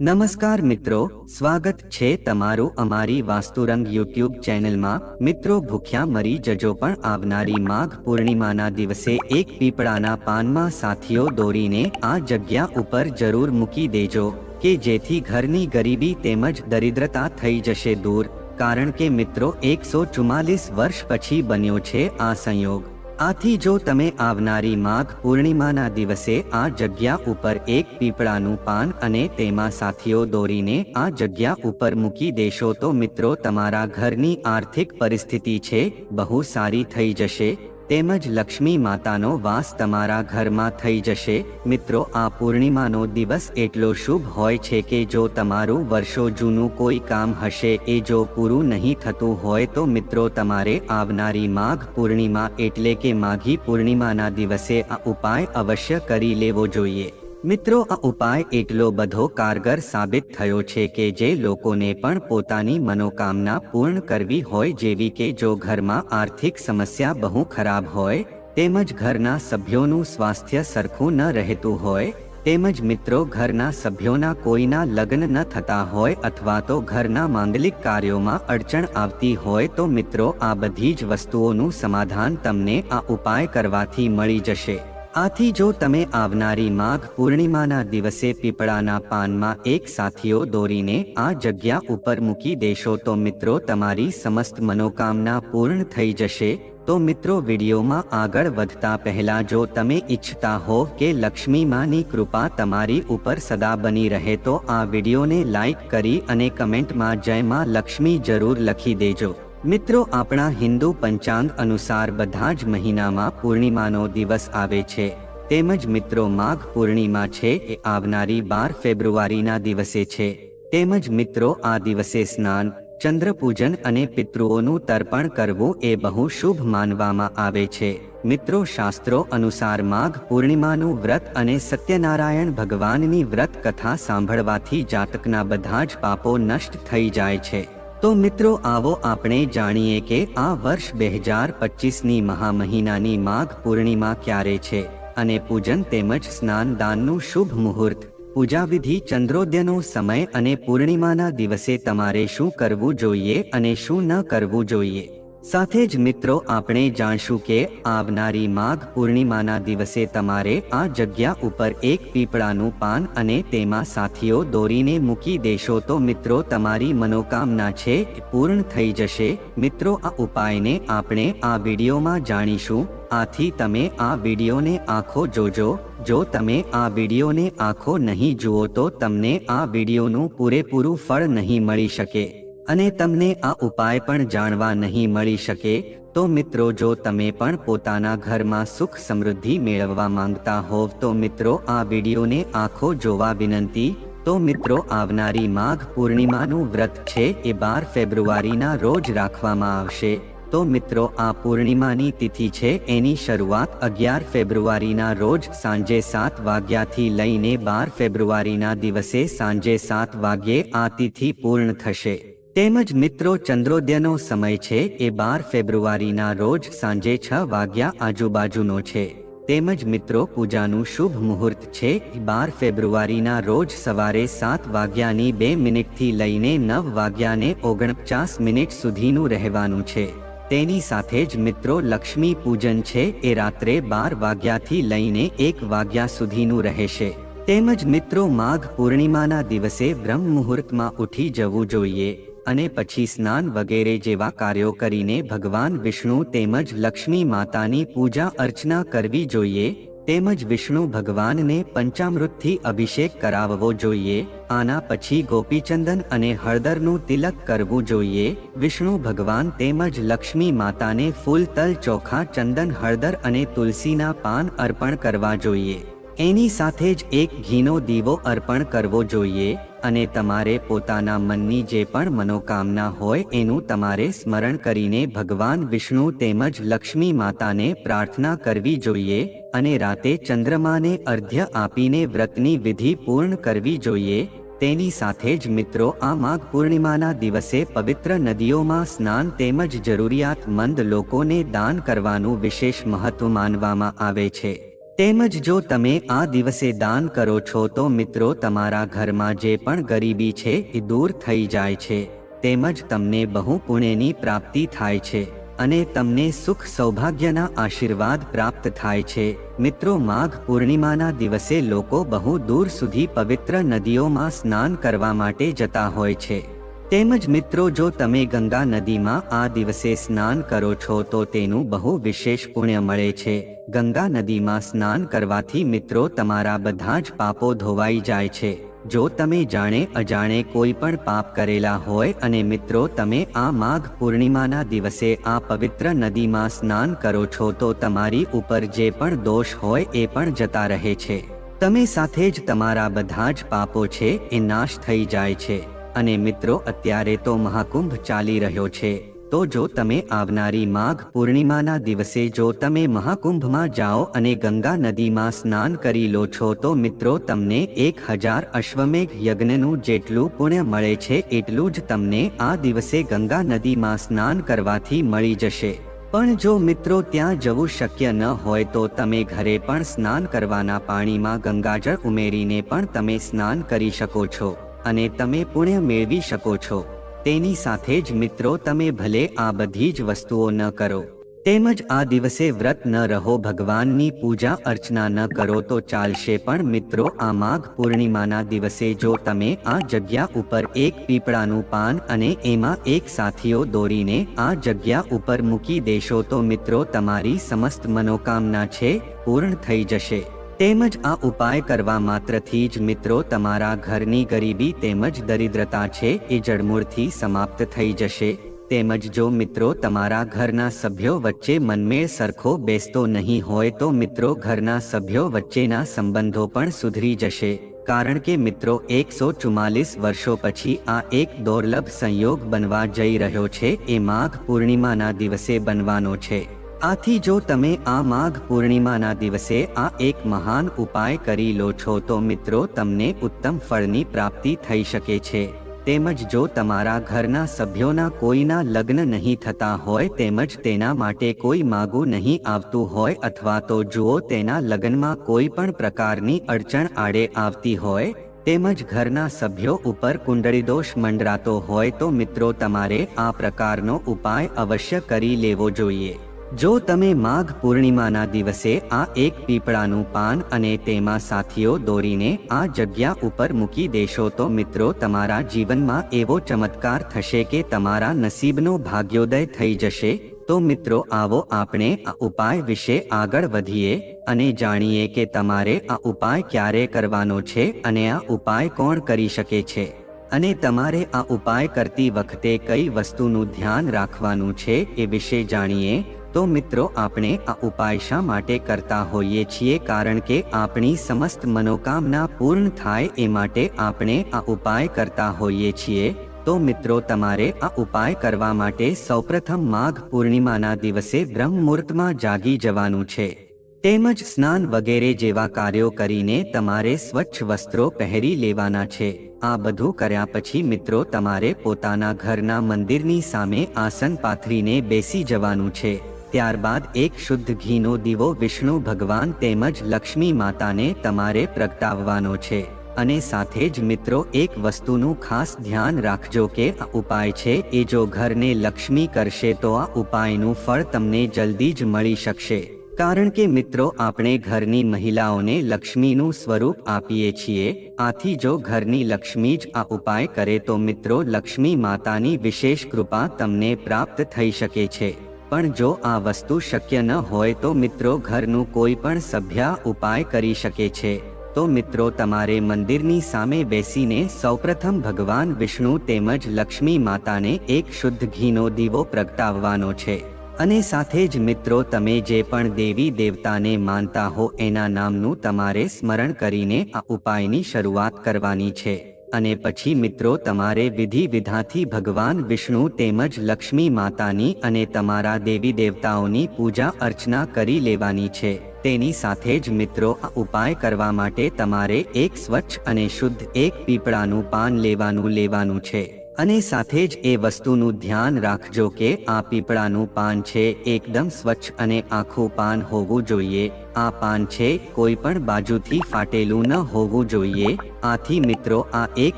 નમસ્કાર મિત્રો, સ્વાગત છે તમારું અમારી વાસ્તુરંગ યુટ્યુબ ચેનલમાં. મિત્રો, ભૂખ્યા મરી જજો પણ આવનારી માઘ પૂર્ણિમાના દિવસે એક પીપળાના પાનમાં સાથીઓ દોરીને આ જગ્યા ઉપર જરૂર મૂકી દેજો, કે જેથી ઘરની ગરીબી તેમજ દરિદ્રતા થઈ જશે દૂર. કારણ કે મિત્રો, એકસો ચુમ્માલીસ વર્ષ પછી બન્યો છે આ સંયોગ. આથી જો તમે આવનારી માઘ પૂર્ણિમાના દિવસે આ જગ્યા ઉપર એક પીપળાનું પાન અને તેમાં સાથીઓ દોરીને આ જગ્યા ઉપર મૂકી દેશો તો મિત્રો તમારા ઘરની આર્થિક પરિસ્થિતિ છે, બહુ સારી થઈ જશે. તેમજ લક્ષ્મી માતાનો વાસ તમારા ઘરમાં થઈ જશે. મિત્રો, આ પૂર્ણિમાનો દિવસ એટલો શુભ હોય છે કે જો તમારું વર્ષો જૂનું કોઈ કામ હશે, એ જો પૂરું નહીં થતું હોય તો મિત્રો, તમારે આવનારી માઘ પૂર્ણિમા એટલે કે માઘી પૂર્ણિમાના દિવસે આ ઉપાય અવશ્ય કરી લેવો જોઈએ. મિત્રો, આ ઉપાય એટલો બધો કારગર સાબિત થયો છે કે જે લોકોને પણ પોતાની મનોકામના પૂર્ણ કરવી હોય, જેવી કે જો ઘરમાં આર્થિક સમસ્યા બહુ ખરાબ હોય, તેમજ ઘરના સભ્યોનું સ્વાસ્થ્ય સરખું ન રહેતું હોય, તેમજ મિત્રો, ઘરના સભ્યોના કોઈના લગ્ન ન થતા હોય અથવા તો ઘરના માંગલિક કાર્યોમાં અડચણ આવતી હોય, તો મિત્રો, આ બધી જ વસ્તુઓનું સમાધાન તમને આ ઉપાય કરવાથી મળી જશે. આથી જો તમે આવનારી માઘ પૂર્ણિમાના દિવસે પીપળાના પાનમાં એક સાથીઓ દોરીને આ જગ્યા ઉપર મૂકી દેશો તો મિત્રો તમારી સમસ્ત મનોકામના પૂર્ણ થઈ જશે. તો મિત્રો વિડીયોમાં આગળ વધતા પહેલા જો તમે ઈચ્છતા હો કે લક્ષ્મી માની કૃપા તમારી ઉપર સદા બની રહે તો આ વિડીયોને લાઈક કરી અને કમેન્ટમાં જય માં લક્ષ્મી જરૂર લખી દેજો. મિત્રો, આપણા હિન્દુ પંચાંગ અનુસાર બધા જ મહિનામાં પૂર્ણિમાનો દિવસ આવે છે. તેમજ મિત્રો, માઘ પૂર્ણિમા છે એ આવનારી બાર ફેબ્રુઆરીના દિવસે છે. તેમજ મિત્રો, આ દિવસે સ્નાન, ચંદ્રપૂજન અને પિતૃઓનું તર્પણ કરવું એ બહુ શુભ માનવામાં આવે છે. મિત્રો, શાસ્ત્રો અનુસાર માઘ પૂર્ણિમાનું વ્રત અને સત્યનારાયણ ભગવાનની વ્રત કથા સાંભળવાથી જાતકના બધા જ પાપો નષ્ટ થઈ જાય છે. તો મિત્રો, આવો આપણે જાણીએ કે આ વર્ષ બે હજાર પચીસની મહા મહિનાની માઘ પૂર્ણિમા ક્યારે છે અને પૂજન તેમજ સ્નાન દાનનું શુભ મુહૂર્ત. પૂજાવિધિ ચંદ્રોદયનો સમય અને પૂર્ણિમાના દિવસે તમારે શું કરવું જોઈએ અને શું ન કરવું જોઈએ? સાથે જ મિત્રો, આપણે જાણશું કે આવનારી માઘ પૂર્ણિમાના દિવસે તમારે આ જગ્યા ઉપર એક પીપળાનું પાન અને તેમાં સાથીઓ દોરીને મૂકી દેશો તો મિત્રો, તમારી મનોકામના છે પૂર્ણ થઈ જશે. મિત્રો, આ ઉપાયને આપણે આ વિડીયોમાં જાણીશું. આથી તમે આ વિડીયોને આખો જોજો. જો તમે આ વિડીયોને આંખો નહીં જુઓ તો તમને આ વિડીયોનું પૂરેપૂરું ફળ નહીં મળી શકે. અને તમને આ ઉપાય પણ જાણવા નહીં મળી શકે, તો મિત્રો જો તમે પણ પોતાના ઘરમાં સુખ સમૃદ્ધિ મેળવવા માંગતા હોવ, તો મિત્રો આ વિડીયોને આંખો જોવા વિનંતી, તો મિત્રો આવનારી માઘ પૂર્ણિમાનું વ્રત છે એ બાર ફેબ્રુઆરીના રોજ રાખવામાં આવશે, તો મિત્રો આ પૂર્ણિમાની તિથિ છે એની શરૂઆત અગિયાર ફેબ્રુઆરીના રોજ સાંજે સાત વાગ્યાથી લઈને બાર ફેબ્રુઆરીના દિવસે સાંજે સાત વાગ્યે આ તિથિ પૂર્ણ થશે. તેમજ મિત્રો, ચંદ્રોદયનો સમય છે એ બાર ફેબ્રુઆરીના રોજ સાંજે છ વાગ્યા આજુબાજુનો છે. તેમજ મિત્રો, પૂજાનું શુભ મુહૂર્ત છે બાર ફેબ્રુઆરીના રોજ સવારે સાત વાગ્યાની બે મિનિટથી લઈને નવ વાગ્યાને ઓગણપચાસ મિનિટ સુધીનું રહેવાનું છે. તેની સાથે જ મિત્રો, લક્ષ્મી પૂજન છે એ રાત્રે બાર વાગ્યાથી લઈને એક વાગ્યા સુધીનું રહેશે. તેમજ મિત્રો, માઘ પૂર્ણિમાના દિવસે બ્રહ્મ મુહૂર્તમાં ઉઠી જવું જોઈએ. અને પછી સ્નાન વગેરે જેવા કાર્યો કરીને ભગવાન વિષ્ણુ તેમજ લક્ષ્મી માતાની પૂજા અર્ચના કરવી જોઈએ, તેમજ વિષ્ણુ ભગવાનને પંચામૃતથી અભિષેક કરાવવો જોઈએ, આના પછી ગોપીચંદન અને હળદરનું તિલક કરવું જોઈએ, વિષ્ણુ ભગવાન તેમજ લક્ષ્મી માતાને ફૂલ તલ ચોખા, ચંદન, હળદર અને તુલસીના પાન અર્પણ કરવા જોઈએ. એની સાથે જ એક ઘીનો દીવો અર્પણ કરવો જોઈએ અને તમારે પોતાના મનની જે પણ મનોકામના હોય એનું તમારે સ્મરણ કરીને ભગવાન વિષ્ણુ તેમજ લક્ષ્મી માતાને પ્રાર્થના કરવી જોઈએ અને રાતે ચંદ્રમાને અર્ધ્ય આપીને વ્રતની વિધિ પૂર્ણ કરવી જોઈએ. તેની સાથે જ મિત્રો, આ માઘ પૂર્ણિમાના દિવસે પવિત્ર નદીઓમાં સ્નાન તેમજ જરૂરિયાતમંદ લોકોને દાન કરવાનું વિશેષ મહત્વ માનવામાં આવે છે. તેમજ જો તમે આ દિવસે દાન કરો છો તો મિત્રો તમારા ઘરમાં જે પણ ગરીબી છે એ દૂર થઈ જાય છે. તેમજ તમને બહુ પુણ્યની પ્રાપ્તિ થાય છે અને તમને સુખ સૌભાગ્યના આશીર્વાદ પ્રાપ્ત થાય છે. મિત્રો માઘ પૂર્ણિમાના દિવસે લોકો બહુ દૂર સુધી પવિત્ર નદીઓમાં સ્નાન કરવા માટે જતા હોય છે. તેમજ મિત્રો, જો તમે ગંગા નદીમાં આ દિવસે સ્નાન કરો છો, તો તેનું બહુ વિશેષ પુણ્ય મળે છે. ગંગા નદીમાં સ્નાન કરવાથી મિત્રો, તમારા બધા જ પાપો ધોવાઈ જાય છે. જો તમે જાણે અજાણે કોઈ પણ પાપ કરેલા હોય અને મિત્રો, તમે આ માઘ પૂર્ણિમાના દિવસે આ પવિત્ર નદીમાં સ્નાન કરો છો, તો તમારી ઉપર જે પણ દોષ હોય, એ પણ જતા રહે છે. તમે સાથે જ તમારા બધા જ પાપો છે, એ નાશ થઈ જાય છે. અને મિત્રો, અત્યારે તો મહાકુંભ ચાલી રહ્યો છે. તો જો તમે આવનારી માઘ પૂર્ણિમાના દિવસે જો તમે મહાકુંભમાં જાઓ અને ગંગા નદીમાં સ્નાન કરી લો છો, તો મિત્રો, તમને એક હજાર અશ્વમેઘ યજ્ઞનું જેટલું પુણ્ય મળે છે, એટલું જ તમને આ દિવસે ગંગા નદીમાં સ્નાન કરવાથી મળી જશે. પણ જો મિત્રો, ત્યાં જવું શક્ય ન હોય, તો તમે ઘરે પણ સ્નાન કરવાના પાણીમાં ગંગાજળ ઉમેરીને પણ તમે સ્નાન કરી શકો છો. અને તમે પુણ્ય મેળવી શકો છો. તેની સાથે જ મિત્રો તમે ભલે આ બધી જ વસ્તુઓ ન કરો. તેમજ આ દિવસે વ્રત ન રહો, ભગવાનની પૂજા અર્ચના ન કરો તો ચાલશે. પણ મિત્રો, આ માઘ પૂર્ણિમાના દિવસે જો તમે આ જગ્યા ઉપર એક પીપળાનું પાન અને એમાં એક સાથીઓ દોરીને આ જગ્યા ઉપર મૂકી દેશો તો મિત્રો તમારી સમસ્ત મનોકામના છે, પૂર્ણ થઈ જશે. તેમજ આ ઉપાય કરવા માત્રથી જ મિત્રો તમારા ઘરની ગરીબી તેમજ દરિદ્રતા છે એ જડમૂળથી સમાપ્ત થઈ જશે. તેમજ જો મિત્રો તમારા ઘરના સભ્યો વચ્ચે મનમેળ સરખો બેસતો નહીં હોય તો મિત્રો ઘરના સભ્યો વચ્ચેના સંબંધો પણ સુધરી જશે. કારણ કે મિત્રો એકસો ચુમ્માલીસ વર્ષો પછી આ એક દોર્લભ સંયોગ બનવા જઈ રહ્યો છે. એ માઘ પૂર્ણિમાના દિવસે બનવાનો છે. આથી જો તમે આ માઘ પૂર્ણિમાના દિવસે આ એક મહાન ઉપાય કરી લો છો તો મિત્રો તમને ઉત્તમ ફળની પ્રાપ્તિ થઈ શકે છે. તેમજ જો તમારા ઘરના સભ્યોના કોઈના લગ્ન નહીં થતા હોય તેમજ તેના માટે કોઈ માગું નહીં આવતું હોય અથવા તો જુઓ તેના લગ્નમાં કોઈ પણ પ્રકારની અડચણ આડે આવતી હોય, તેમજ ઘરના સભ્યો ઉપર કુંડળીદોષ મંડરાતો હોય તો મિત્રો તમારે આ પ્રકારનો ઉપાય અવશ્ય કરી લેવો જોઈએ. જો તમે માઘ પૂર્ણિમાના દિવસે આ એક પીપળાનું પાન અને તેમાં સાથીઓ દોરીને આ જગ્યા ઉપર મૂકી દેશો તો મિત્રો તમારા જીવનમાં એવો ચમત્કાર થશે કે તમારા નસીબનો ભાગ્યોદય થઈ જશે. તો મિત્રો આવો આપણે આ ઉપાય વિશે આગળ વધીએ અને જાણીએ કે તમારે આ ઉપાય ક્યારે કરવાનો છે અને આ ઉપાય કોણ કરી શકે છે. અને તમારે આ ઉપાય કરતી વખતે કઈ વસ્તુનું ધ્યાન રાખવાનું છે એ વિશે જાણીએ. તો મિત્રો, આપણે આ ઉપાય શા માટે કરતા હોઈએ છીએ? કારણ કે આપણી સમસ્ત મનોકામના પૂર્ણ થાય એ માટે આપણે આ ઉપાય કરતા હોઈએ છીએ. તો મિત્રો, તમારે આ ઉપાય કરવા માટે સૌપ્રથમ માઘ પૂર્ણિમાના દિવસે બ્રહ્મ મુહૂર્તમાં જાગી જવાનું છે. તેમજ સ્નાન વગેરે જેવા કાર્યો કરીને તમારે સ્વચ્છ વસ્ત્રો પહેરી લેવાના છે. આ બધું કર્યા પછી મિત્રો, તમારે પોતાના ઘરના મંદિરની સામે આસન પાથરીને બેસી જવાનું છે. ત્યારબાદ એક શુદ્ધ ઘીનો દીવો વિષ્ણુ ભગવાન તેમજ લક્ષ્મી માતાને તમારે પ્રગટાવવાનો છે. અને સાથે જ મિત્રો, એક વસ્તુનું ખાસ ધ્યાન રાખજો કે આ ઉપાય છે, એ જો ઘરને લક્ષ્મી કરશે તો આ ઉપાયનું ફળ તમને જલ્દી જ મળી શકશે. કારણ કે મિત્રો, આપણે ઘરની મહિલાઓને લક્ષ્મીનું સ્વરૂપ આપીએ છીએ, આથી જો ઘરની લક્ષ્મી જ આ ઉપાય કરે તો મિત્રો, લક્ષ્મી માતાની વિશેષ કૃપા તમને પ્રાપ્ત થઈ શકે છે. પણ જો આ વસ્તુ શક્ય ન હોય તો મિત્રો ઘરનું કોઈ પણ સભ્ય ઉપાય કરી શકે છે. તો મિત્રો તમારે મંદિરની સામે બેસીને સૌપ્રથમ ભગવાન વિષ્ણુ તેમજ લક્ષ્મી માતાને એક શુદ્ધ ઘીનો દીવો પ્રગટાવવાનો છે. અને સાથે જ મિત્રો તમે જે પણ દેવી દેવતાને માનતા હો એના નામનું તમારે સ્મરણ કરીને આ ઉપાયની શરૂઆત કરવાની છે. અને પછી મિત્રો તમારે વિધિ વિધાથી ભગવાન વિષ્ણુ તેમજ લક્ષ્મી માતાની અને તમારા દેવી દેવતાઓની પૂજા અર્ચના કરી લેવાની છે. તેની સાથે જ મિત્રો આ ઉપાય કરવા માટે તમારે એક સ્વચ્છ અને શુદ્ધ એક પીપળાનું પાન લેવાનું લેવાનું છે. અને સાથે જ એ વસ્તુનું ધ્યાન રાખજો કે આ પીપળાનું પાન છે એકદમ સ્વચ્છ અને આખું પાન હોવું જોઈએ. આ પાન છે, કોઈ પણ બાજુથી ફાટેલું ન હોવું જોઈએ. આથી મિત્રો, આ એક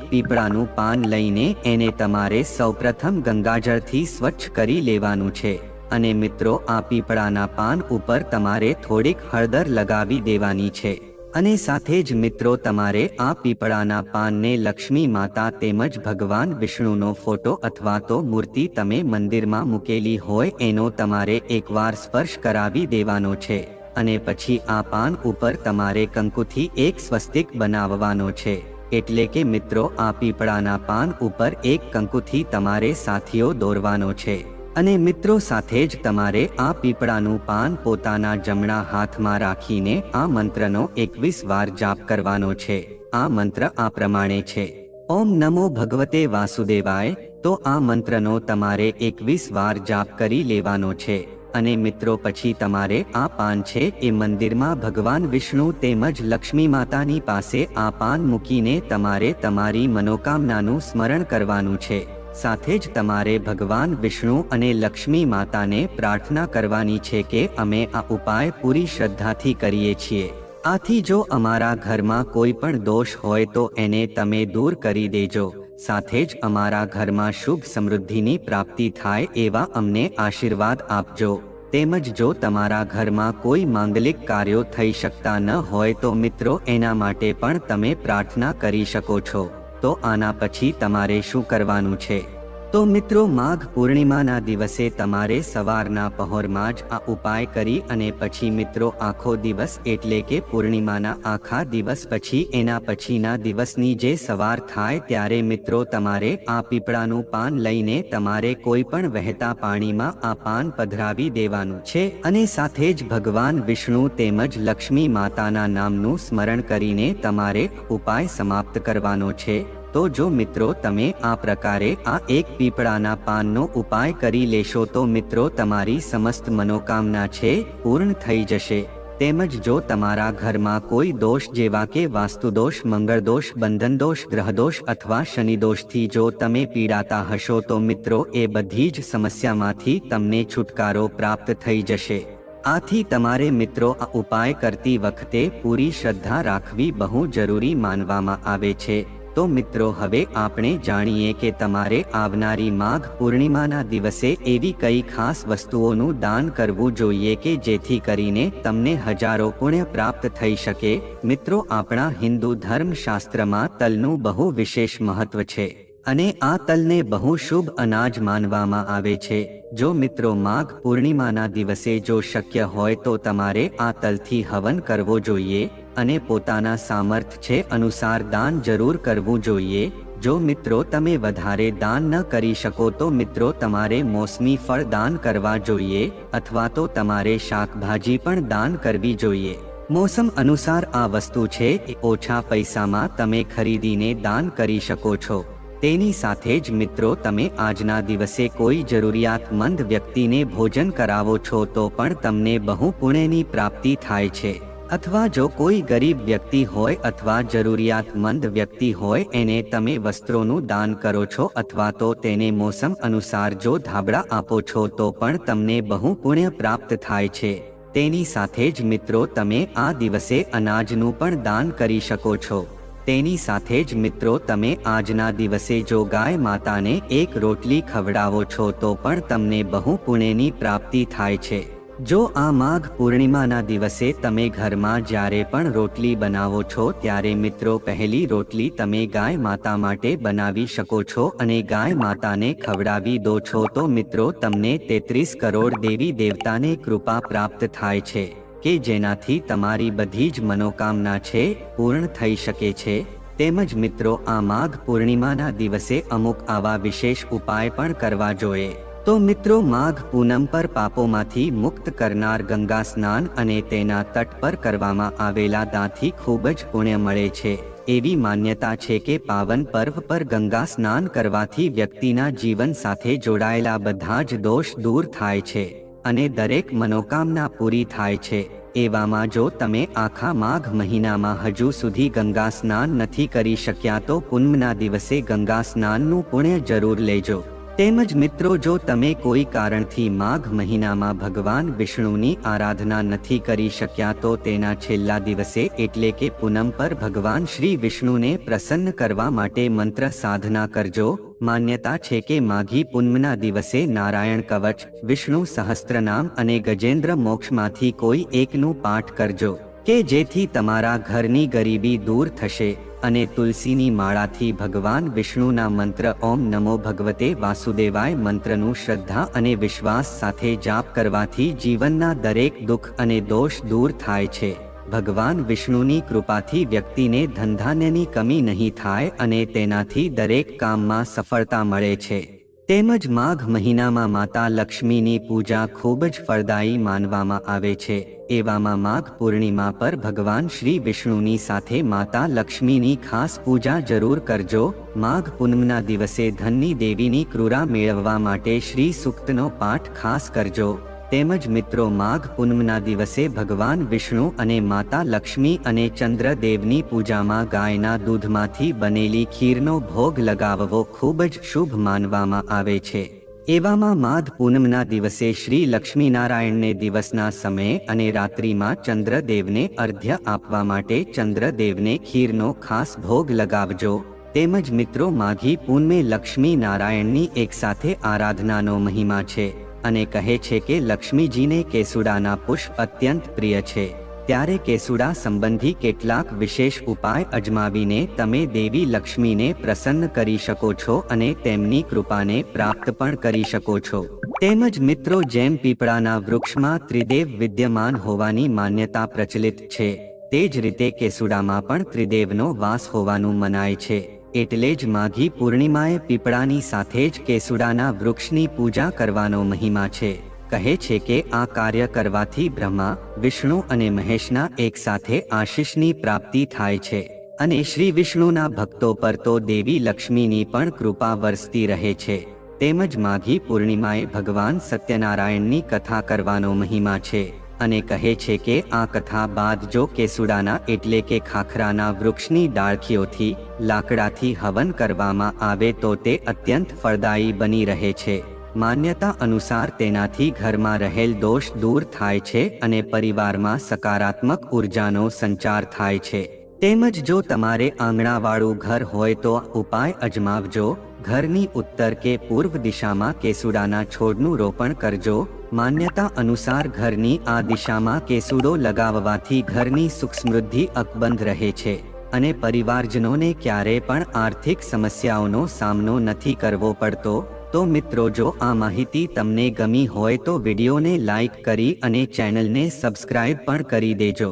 પીપળાનું પાન લઈને એને તમારે સૌપ્રથમ ગંગાજળથી સ્વચ્છ કરી લેવાનું છે. અને મિત્રો, આ પીપળાના પાન ઉપર તમારે થોડીક હળદર લગાવી દેવાની છે. અને સાથે જ મિત્રો તમારે આ પીપળાના પાનને લક્ષ્મી માતા તેમજ ભગવાન વિષ્ણુનો ફોટો અથવા તો મૂર્તિ તમે મંદિરમાં મૂકેલી હોય એનો તમારે એકવાર સ્પર્શ કરાવી દેવાનો છે. અને પછી આ પાન ઉપર તમારે કંકુથી એક સ્વસ્તિક બનાવવાનો છે. એટલે કે મિત્રો, આ પીપળાના પાન ઉપર એક કંકુથી તમારે સાથીઓ દોરવાનો છે. અને મિત્રો સાથે જ તમારે આ પીપળાનું પાન પોતાના જમણા હાથમાં રાખીને આ મંત્રનો એકવીસ વાર જાપ કરવાનો છે. આ મંત્ર આ પ્રમાણે છે. ઓમ નમો ભગવતે વાસુદેવાય, તો આ મંત્રનો તમારે એકવીસ વાર જાપ કરી લેવાનો છે. અને મિત્રો પછી તમારે આ પાન છે એ મંદિરમાં ભગવાન વિષ્ણુ તેમજ લક્ષ્મી માતાની પાસે આ પાન મૂકીને તમારે તમારી મનોકામનાનું સ્મરણ કરવાનું છે. સાથે જ તમારે ભગવાન વિષ્ણુ અને લક્ષ્મી માતાને પ્રાર્થના કરવાની છે કે અમે આ ઉપાય પૂરી શ્રદ્ધાથી કરીએ છીએ. આથી જો અમારા ઘરમાં કોઈ પણ દોષ હોય તો એને તમે દૂર કરી દેજો. સાથે જ અમારા ઘરમાં શુભ સમૃદ્ધિની પ્રાપ્તિ થાય એવા અમને આશીર્વાદ આપજો. તેમજ જો તમારા ઘરમાં કોઈ માંગલિક કાર્યો થઈ શકતા ન હોય તો મિત્રો એના માટે પણ તમે પ્રાર્થના કરી શકો છો. તો આના પછી તમારે શું કરવાનું છે? તો મિત્રો, માઘ પૂર્ણિમાના દિવસે તમારે સવારના પહોરમાં જ આ ઉપાય કરી અને પછી મિત્રો, આખો દિવસ એટલે કે પૂર્ણિમાના આખા દિવસ પછી, એના પછીના દિવસની જે સવાર થાય ત્યારે મિત્રો, તમારે આ પીપળાનું પાન લઈને તમારે કોઈ પણ વહેતા પાણીમાં આ પાન પધરાવી દેવાનું છે અને સાથે જ ભગવાન વિષ્ણુ તેમજ લક્ષ્મી માતાના નામનું સ્મરણ કરીને તમારે ઉપાય સમાપ્ત કરવાનો છે. તો જો મિત્રો તમે આ પ્રકારે આ એક પીપળાના પાનનો ઉપાય કરી લેશો તો મિત્રો તમારી સમસ્ત મનોકામના છે, પૂર્ણ થઈ જશે. તેમજ જો તમારા ઘરમાં કોઈ દોષ જેવા કે વાસ્તુદોષ, મંગળદોષ, બંધનદોષ, ગ્રહદોષ અથવા શનિદોષથી જો તમે પીડાતા હશો તો મિત્રો એ બધી જ સમસ્યામાંથી તમને છુટકારો પ્રાપ્ત થઈ જશે. આથી તમારે મિત્રો આ ઉપાય કરતી વખતે પૂરી શ્રદ્ધા રાખવી બહુ જરૂરી માનવામાં આવે છે. તો મિત્રો, હવે આપણે જાણીએ કે તમારે આવનારી માઘ પૂર્ણિમાના દિવસે એવી કઈ ખાસ વસ્તુઓનું દાન કરવું જોઈએ કે જેથી કરીને તમને હજારો પુણ્ય પ્રાપ્ત થઈ શકે? મિત્રો, આપણા હિન્દુ ધર્મશાસ્ત્રમાં તલનું બહુ વિશેષ મહત્વ છે. અને આ તલને બહુ શુભ અનાજ માનવામાં આવે છે. જો મિત્રો માઘ પૂર્ણિમાના દિવસે જો શક્ય હોય તો તમારે આ તલથી હવન કરવો જોઈએ અને પોતાના સામર્થ છે અનુસાર દાન જરૂર કરવું જોઈએ. જો મિત્રો તમે વધારે દાન ન કરી શકો તો મિત્રો તમારે મોસમી ફળ દાન કરવા જોઈએ અથવા તો તમારે શાકભાજી પણ દાન કરવી જોઈએ. મોસમ અનુસાર આ વસ્તુ છે ઓછા પૈસામાં તમે ખરીદીને દાન કરી શકો છો. તેની સાથે જ મિત્રો તમે આજના દિવસે કોઈ જરૂરિયાતમંદ વ્યક્તિને ભોજન કરાવો છો તો પણ તમને બહુ પુણ્યની પ્રાપ્તિ થાય છે. અથવા જો કોઈ ગરીબ વ્યક્તિ હોય અથવા જરૂરિયાતમંદ વ્યક્તિ હોય એને તમે વસ્ત્રોનું દાન કરો છો અથવા તો તેને મોસમ અનુસાર જો ધાબળા આપો છો તો પણ તમને બહુ પુણ્ય પ્રાપ્ત થાય છે. તેની સાથે જ મિત્રો તમે આ દિવસે અનાજનું પણ દાન કરી શકો છો. તેની સાથે જ મિત્રો તમે આજના દિવસે જો ગાય માતાને એક રોટલી ખવડાવો છો તો પણ તમને બહુ પુણ્યની પ્રાપ્તિ થાય છે. જો આ માઘ પૂર્ણિમાના દિવસે તમે ઘરમાં જ્યારે પણ રોટલી બનાવો છો ત્યારે મિત્રો પહેલી રોટલી તમે ગાય માતા માટે બનાવી શકો છો અને ગાય માતાને ખવડાવી દો છો તો મિત્રો તમને તેત્રીસ કરોડ દેવી દેવતાને કૃપા પ્રાપ્ત થાય છે. કે જેનાથી તમારી બધી જ મનોકામના છે, પૂર્ણ થઈ શકે છે. તેમજ મિત્રો, આ માઘ પૂર્ણિમાના દિવસે અમુક આવા વિશેષ ઉપાય પણ કરવા જોઈએ. તો મિત્રો, માઘ પૂનમ પર પાપોમાંથી મુક્ત કરનાર ગંગા સ્નાન અને તેના તટ પર કરવામાં આવેલા દાંથી ખૂબ જ પુણ્ય મળે છે. એવી માન્યતા છે કે પાવન પર્વ પર ગંગા સ્નાન કરવાથી વ્યક્તિના જીવન સાથે જોડાયેલા બધા જ દોષ દૂર થાય છે. અને દરેક મનોકામના પૂરી થાય છે. એવામાં જો તમે આખા માઘ મહિનામાં હજુ સુધી ગંગા સ્નાન નથી કરી શક્યા તો પૂનમના દિવસે ગંગા સ્નાનનું પુણ્ય જરૂર લેજો. તેમજ મિત્રો, જો તમે કોઈ કારણથી માઘ મહિનામાં ભગવાન વિષ્ણુની આરાધના નથી કરી શક્યા, તો તેના છેલ્લા દિવસે એટલે કે પૂનમ પર ભગવાન શ્રી વિષ્ણુને પ્રસન્ન કરવા માટે મંત્ર સાધના કરજો. માન્યતા છે કે માઘી પૂનમના દિવસે નારાયણ કવચ, વિષ્ણુ સહસ્ત્રનામ અને ગજેન્દ્ર મોક્ષમાંથી કોઈ એકનું પાઠ કરજો, કે જેથી તમારા ઘરની ગરીબી દૂર થશે. અને તુલસીની માળાથી ભગવાન વિષ્ણુના મંત્ર ઓમ નમો ભગવતે વાસુદેવાય મંત્રનું શ્રદ્ધા અને વિશ્વાસ સાથે જાપ કરવાથી જીવનના દરેક દુઃખ અને દોષ દૂર થાય છે. ભગવાન વિષ્ણુની કૃપાથી વ્યક્તિને ધનધાન્યની કમી નહીં થાય અને તેનાથી દરેક કામમાં સફળતા મળે છે. તેમજ માઘ મહિનામાં માતા લક્ષ્મીની પૂજા ખૂબ જ ફળદાયી માનવામાં આવે છે. એવામાં માઘ પૂર્ણિમા પર ભગવાન શ્રી વિષ્ણુની સાથે માતા લક્ષ્મીની ખાસ પૂજા જરૂર કરજો. માઘ પૂનમના દિવસે ધનની દેવીની કૃરા મેળવવા માટે શ્રી સૂક્તનો પાઠ ખાસ કરજો. તેમજ મિત્રો માઘ પૂનમના દિવસે ભગવાન વિષ્ણુ અને માતા લક્ષ્મી અને ચંદ્રદેવની પૂજામાં ગાયના દૂધમાંથી બનેલી ખીરનો ભોગ લગાવવો ખૂબ જ શુભ માનવામાં આવે છે. એવામાં માઘ પૂનમના દિવસે શ્રી લક્ષ્મીનારાયણને દિવસના સમયે અને રાત્રિમાં ચંદ્રદેવને અર્ધ્ય આપવા માટે ચંદ્રદેવને ખીરનો ખાસ ભોગ લગાવજો. તેમજ મિત્રો માઘી પૂનમે લક્ષ્મી નારાયણની એકસાથે આરાધનાનો મહિમા છે. અને કહે છે કે લક્ષ્મીજીને કેસુડાના પુષ્પ અત્યંત પ્રિય છે. ત્યારે કેસુડા સંબંધી કેટલાક વિશેષ ઉપાય અજમાવીને તમે દેવી લક્ષ્મીને પ્રસન્ન કરી શકો છો અને તેમની કૃપાને પ્રાપ્ત પણ કરી શકો છો. તેમજ મિત્રો જેમ પીપળાના વૃક્ષમાં ત્રિદેવ વિદ્યમાન હોવાની માન્યતા પ્રચલિત છે, તે જ રીતે કેસુડામાં પણ ત્રિદેવનો વાસ હોવાનું મનાય છે. એટલે જ માઘી પૂર્ણિમાએ પીપળાની સાથે જ કેસુડાના વૃક્ષની પૂજા કરવાનો મહિમા છે. કહે છે કે આ કાર્ય કરવાથી બ્રહ્મા, વિષ્ણુ અને મહેશના એક સાથે આશીષની પ્રાપ્તિ થાય છે. અને શ્રી વિષ્ણુના ભક્તો પર તો દેવી લક્ષ્મીની પણ કૃપા વરસતી રહે છે. તેમજ માઘી પૂર્ણિમાએ ભગવાન સત્યનારાયણની કથા કરવાનો મહિમા છે. અને કહે છે કે આ કથા બાદ જો કેસુડાના એટલે કે ખાખરાના વૃક્ષની ડાળખીઓથી લાકડાથી હવન કરવામાં આવે તો તે અત્યંત ફળદાયી બની રહે છે. માન્યતા અનુસાર તેનાથી ઘરમાં રહેલ દોષ દૂર થાય છે અને પરિવારમાં સકારાત્મક ઉર્જાનો સંચાર થાય છે. તેમજ જો તમારે આંગણાવાળું ઘર હોય તો ઉપાય અજમાવજો. ઘરની ઉત્તર કે પૂર્વ દિશામાં કેસુડાના છોડનું રોપણ કરજો. માન્યતા અનુસાર ઘરની આ દિશામાં કેસુડો લગાવવાથી ઘરની સુખ સમૃદ્ધિ અકબંધ રહે છે અને પરિવારજનોને ક્યારે પણ આર્થિક સમસ્યાઓનો સામનો નથી કરવો પડતો. તો મિત્રો, જો આ માહિતી તમને ગમી હોય તો વિડીયોને લાઈક કરી અને ચેનલને સબસ્ક્રાઇબ પણ કરી દેજો.